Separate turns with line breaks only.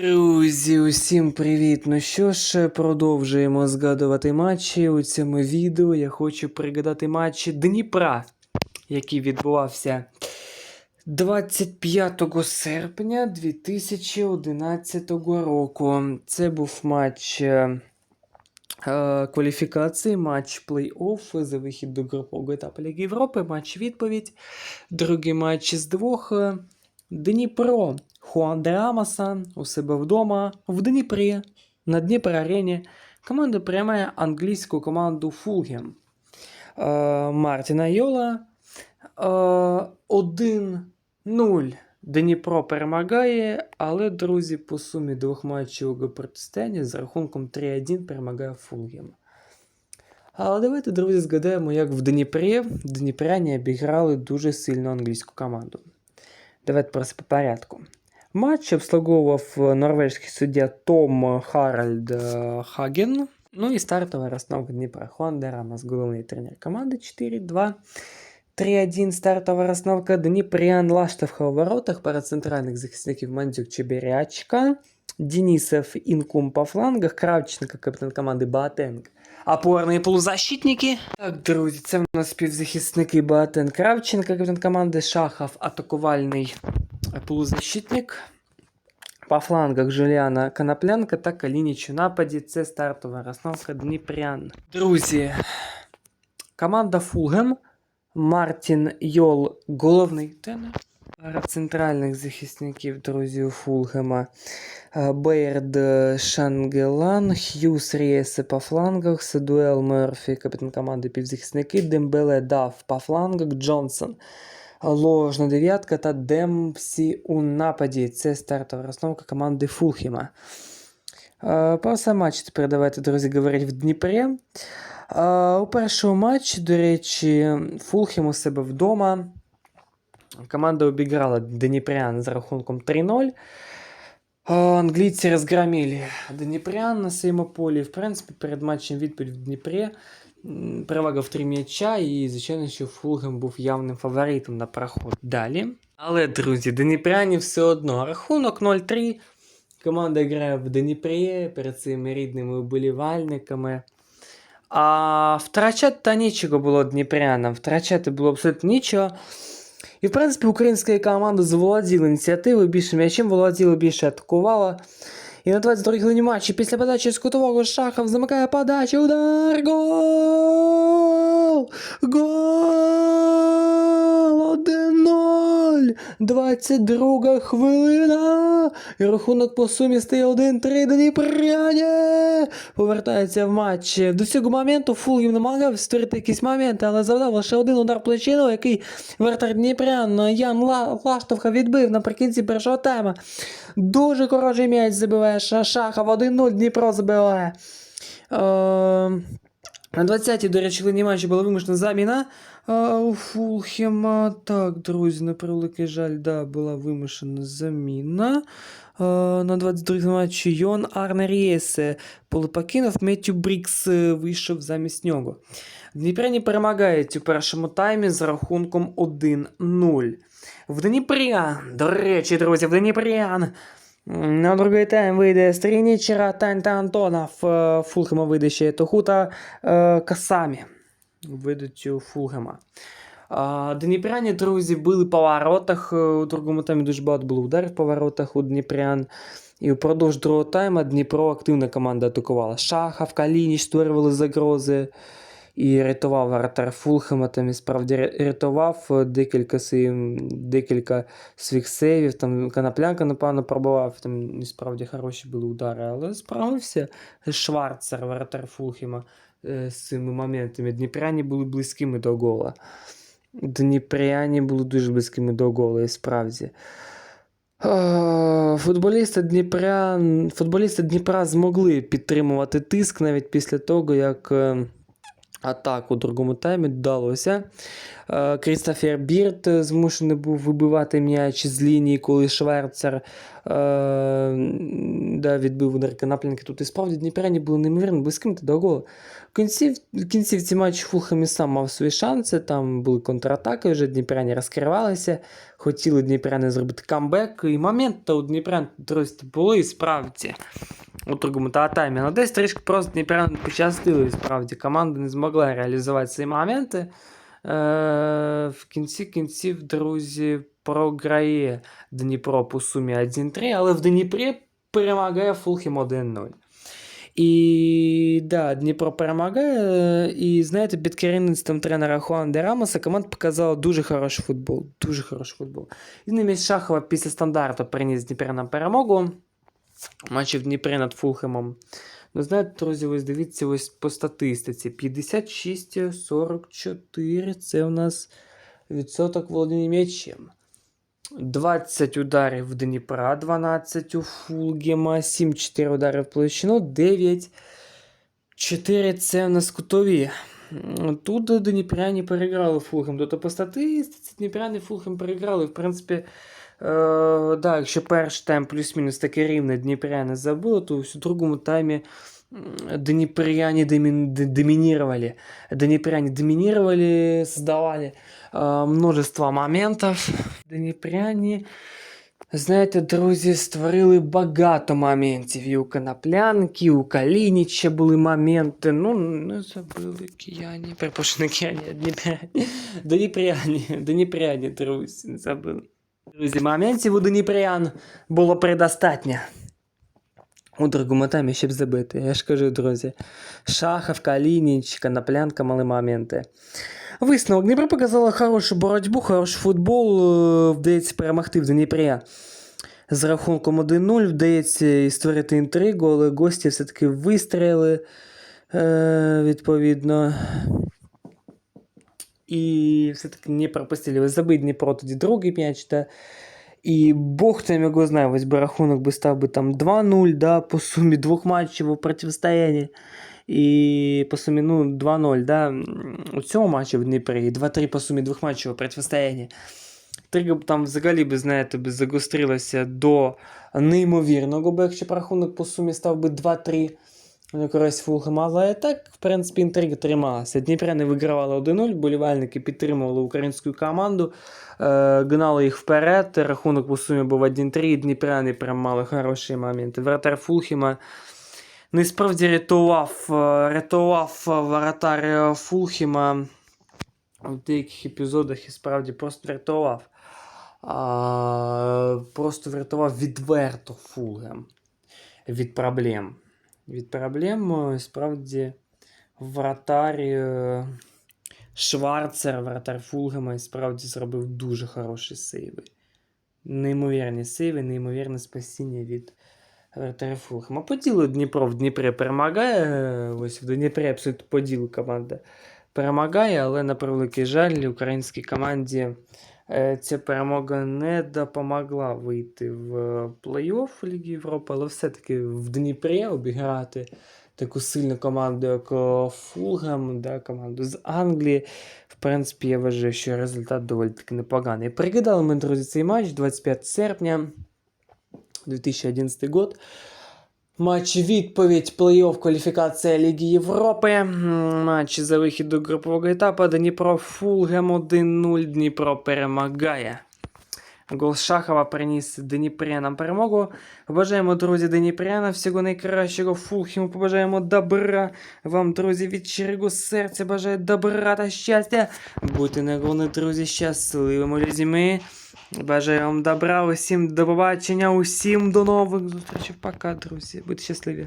Друзі, усім привіт! Ну що ж, продовжуємо згадувати матчі. У цьому відео я хочу пригадати матч Дніпра, який відбувався 25 серпня 2011 року. Це був матч е, е, кваліфікації, матч плей-офф за вихід до групового етапу Ліги Європи, матч відповідь. Другий матч з двох. Дніпро. Хуан де Рамоса у себе вдома в Дніпрі на Дніпро Арені. Команда приймає англійську команду Фулгем. Е, Мартіна Йола. Е, 1-0. Дніпро перемагає, але, друзі, по сумі двох матчів у протистоянні з рахунком 3-1 перемагає Фулгем. Але давайте, друзі, згадаємо, як в Дніпрі дніпряні обіграли дуже сильну англійську команду. Давайте просто по порядку. Матч обслуговував е, норвезький суддя Том Харальд е, Хаген. Ну і стартова розстановка Дніпра. Хуан де Рамос, головний тренер команди 4-2. 3-1 стартова розстановка Дніпрян Лаштовха у воротах, перед центральних захисників Мандзюк Чебірячка, Денисов Інкум по флангах, Кравченко, капітан команди Боатенк. Опорні полузащитники. Так, друзі, це в нас співзахисники Боатен Кравченко, капітан команди Шахов, атакувальний полузащитник. По флангах Жуліана Коноплянка та Калініч у нападі. Це стартова розстановка Дніпрян. Друзі, команда Фулгем, Мартін Йол, головний тренер. Пара центральних захисників, друзі, у Фулгема. Е, Бейрд е, Шангелан, Х'юс Рієсе по флангах, Седуел Мерфі, капітан команди півзахисники, Дембеле Дав по флангах, Джонсон. Ложна дев'ятка та Демпсі у нападі. Це стартова розстановка команди Фулхема. Е, Про сам матч тепер давайте, друзі, говорити в Дніпрі. У першому матчі, до речі, Фулхем у себе вдома. Команда обіграла Дніпрян з рахунком 3-0. А, Англійці розгромили Дніпрян на своєму полі. В принципі, перед матчем відповідь в Дніпрі. Перевага в три м'яча, і, звичайно, що Фулгем був явним фаворитом на проход далі. Але, друзі, Дніпряні все одно. Рахунок 0-3. Команда грає в Дніпрі перед своїми рідними вболівальниками. А втрачати та нічого було Дніпрянам. Втрачати було абсолютно нічого. І, в принципі, українська команда заволоділа ініціативою, більше м'ячем володіла, більше атакувала. І на 22-й хвилині матчі після подачі з кутового Шахов замикає подачу. Удар! Гол! Гол! 1-0! 22 хвилина! І рахунок по сумі стає 1-3 Дніпряні! Повертається в матч. До цього моменту Фулгім намагався створити якісь моменти, але завдав лише один удар плечино, який вратар Дніпрян Ян Ла- Лаштовка відбив наприкінці першого тайма. Дуже хороший м'яч забиває Ша- Шахов, 1-0 Дніпро забиває. Е, на 20-й, до речі, хвилині матчі була вимушена заміна е, у Фулхема. Так, друзі, на превеликий жаль, да, була вимушена заміна. Е, на 22-й матчі Йон Арне Рієсе полупокинув, Меттю Брікс е, вийшов замість нього. Дніпряні перемагають у першому таймі з рахунком 1-0. В Дніпрян, до речі, друзі, в Дніпрян. На другий тайм вийде Стрінічера, Тань та Антонов. е, Фулхема вийде ще Тухута е, Касамі. Вийдуть Фулгема. Дніпряні, друзі, били по воротах. е, У другому таймі дуже багато було ударів по воротах у Дніпрян. І впродовж другого тайму Дніпро активна команда атакувала. Шахов, Калініч створювали загрози. І рятував воротар Фулхема, там і справді ря- рятував е, декілька, своїм, декілька своїх сейвів. Там Коноплянка, напевно, пробував, там і справді хороші були удари, але справився Шварцер, воротар Фулхема е, з цими моментами. Дніпряні були близькими до гола. Дніпряні були дуже близькими до гола, і справді. Футболісти Дніпря, футболісти Дніпра змогли підтримувати тиск навіть після того, як е, атаку у другому таймі вдалося. Е, Крістофер Бірт е, змушений був вибивати м'яч з лінії, коли Шверцер е, да, відбив удар Коноплянки. Тут і справді дніпряні були неймовірно близькими до голу. В кінці, в кінцівці матчу Фулхем і сам мав свої шанси, там були контратаки, вже дніпряні розкривалися, хотіли дніпряни зробити камбек, і моменти у дніпрян друзі, були і справді у другому та таймі. Ну, десь трішки просто дніпрян пощастило, справді команда не змогла реалізувати ці моменти. Е, в кінці кінців, друзі, програє Дніпро по сумі 1-3, але в Дніпрі перемагає Фулхем 1-0. І да, Дніпро перемагає. І знаєте, під керівництвом тренера Хуан де Рамоса команда показала дуже хороший футбол. Дуже хороший футбол. І замість Шахова після стандарту приніс Дніпро на перемогу. Матчі в Дніпрі над Фулхемом. Ну, знаєте, друзі, ось дивіться ось по статистиці. 56-44 це у нас відсоток володіння м'ячем. 20 ударів в Дніпра, 12 у Фулгема, 7-4 удари в площину, 9. 4 це у нас кутові. Тут Дніпряні переграли Фулхем. Тобто по статистиці Дніпряні Фулхем переграли. В принципі, е, да, якщо перший тайм плюс-мінус таке рівне Дніпряни забили, то у другому таймі Дніпряне доминировали. Дніпряне доминировали, создавали э, множество моментів. Дніпряні, знаєте, друзі, створили багато моментів. І у Коноплянки, і у Калініча були моменти. Ну, не забили кияні. Не кияні, Дніпряні. Дніпряні, Дніпряні, друзі, не забили. Друзі, моментів у Дніпрян було предостатньо. У другому таймі ще б забити. Я ж кажу, друзі. Шахов, Калініч, Коноплянка мали моменти. Висновок. Дніпро показала хорошу боротьбу, хороший футбол. е, Вдається перемогти в Дніпрі. З рахунком 1-0 вдається і створити інтригу, але гості все-таки вистріли е, відповідно. І все-таки не пропустили. Забить Дніпро тоді другий м'яч. Та, і Бог там його знає, ось би рахунок би став би там 2-0, да, по сумі двох матчів у протистоянні. І по сумі ну, 2-0, да, у цьому матчі в Дніпрі, і 2-3 по сумі двох матчів. Тригга б там взагалі би, знаєте, би загострилося до неймовірного, бо якщо б рахунок по сумі став би 2-3 на користь Фулхема, але так, в принципі, інтрига трималася. Дніпряни вигравали 1-0, болівальники підтримували українську команду, е, гнали їх вперед, рахунок по сумі був 1-3, Дніпряни прям мали хороші моменти. Вратар Фулхема не справді рятував, е, рятував воротар е, Фулхема в деяких епізодах і справді просто врятував. А, просто врятував відверто Фулгем від проблем. Від проблем справді вратар е, Шварцер, вратар Фулгема, справді зробив дуже хороші сейви. Неймовірні сейви, неймовірне спасіння від вратаря Фулгема. По ділу Дніпро в Дніпрі перемагає. е, Ось в Дніпрі абсолютно по команда перемагає, але на превеликий жаль, українській команді ця перемога не допомогла вийти в плей-офф Ліги Європи, але все-таки в Дніпрі обіграти таку сильну команду, як е, Фулгем, да, команду з Англії. В принципі, я вважаю, що результат доволі таки непоганий. Пригадали ми, друзі, цей матч 25 серпня 2011 год. Матч відповідь плей-офф кваліфікація Ліги Європи. Матч за вихід до групового етапу. Дніпро Фулгем 1-0. Дніпро перемагає. Гол Шахова приніс Дніпрянам перемогу. Побажаємо, друзі, Дніпряна всього найкращого Фулхему. Побажаємо добра. Вам, друзі, від щирого серця бажаю добра та щастя. Будьте на друзі, щасливими людьми. Бажаю вам добра, усім до побачення, усім до нових зустрічей. Пока, друзі. Будьте щасливі.